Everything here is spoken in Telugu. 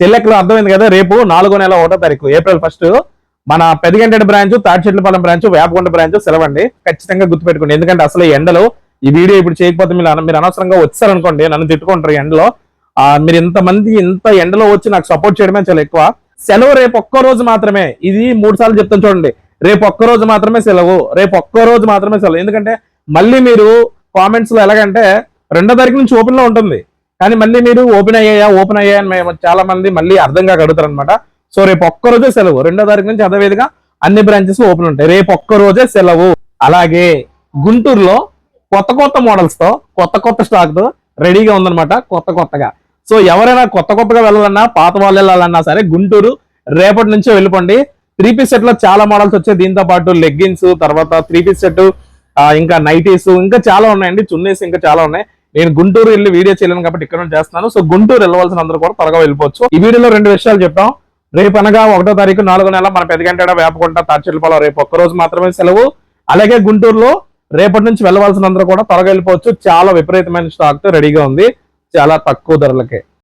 చెల్లెక్కలు అర్థమైంది కదా రేపు నాలుగో నెల ఒకటో తారీఖు ఏప్రిల్ ఫస్ట్ మన Pedagantedu branch Tadichetlapalem branch Vepakonda branch సెలవండి. ఖచ్చితంగా గుర్తుపెట్టుకోండి. ఎందుకంటే అసలు ఈ ఎండలో ఈ వీడియో ఇప్పుడు చేయకపోతే మీరు మీరు అనవసరంగా వచ్చారనుకోండి నన్ను తిట్టుకుంటారు ఈ ఎండలో. మీరు ఇంతమంది ఇంత ఎండలో వచ్చి నాకు సపోర్ట్ చేయడమే చాలా ఎక్కువ. సెలవు రేపు ఒక్క రోజు మాత్రమే. ఇది మూడు సార్లు చెప్తాను చూడండి. రేపు ఒక్క రోజు మాత్రమే సెలవు. రేపు ఒక్క రోజు మాత్రమే సెలవు. ఎందుకంటే మళ్ళీ మీరు కామెంట్స్లో ఎలాగంటే రెండో తారీఖు నుంచి ఓపెన్లో ఉంటుంది. కానీ మళ్ళీ మీరు ఓపెన్ అయ్యాయా ఓపెన్ అయ్యాయా అని మేము చాలా మంది మళ్ళీ అర్థం కాక అడుగుతారు అనమాట సో రేపు ఒక్క రోజే సెలవు. రెండో తారీఖు నుంచి అదేవిధంగా అన్ని బ్రాంచెస్ ఓపెన్ ఉంటాయి. రేపు ఒక్క రోజే సెలవు. అలాగే గుంటూరులో కొత్త కొత్త మోడల్స్తో కొత్త కొత్త స్టాక్తో రెడీగా ఉందన్నమాట కొత్త కొత్తగా. సో ఎవరైనా కొత్త కొత్తగా వెళ్ళాలన్నా పాత వాళ్ళు వెళ్ళాలన్నా సరే గుంటూరు రేపటి నుంచే వెళ్ళిపోండి. త్రీ పీస్ సెట్లో చాలా మోడల్స్ వచ్చాయి. దీంతో పాటు లెగ్గిన్స్ తర్వాత త్రీ పీస్ సెట్ ఇంకా నైటీస్ ఇంకా చాలా ఉన్నాయండి. చున్నీస్ ఇంకా చాలా ఉన్నాయి. నేను గుంటూరు వెళ్ళి వీడియో చేయలేను కాబట్టి ఇక్కడ నుంచి చేస్తున్నాను. సో గుంటూరు వెళ్ళవలసిన అందరూ కూడా త్వరగా వెళ్ళిపోవచ్చు. ఈ వీడియోలో రెండు విషయాలు చెప్పాం రేపు అనగా ఒకటో తారీఖు నాలుగో నెల మన పెదగంటేడ వేపకుంట తాడ్చెల్లిపాలెం రేపు ఒక్క రోజు మాత్రమే సెలవు. అలాగే గుంటూరులో రేపటి నుంచి వెళ్ళవలసిన అందరూ కూడా త్వరగా వెళ్ళిపోవచ్చు. చాలా విపరీతమైన స్టాక్తో రెడీగా ఉంది. చాలా తక్కువ ధరలకే.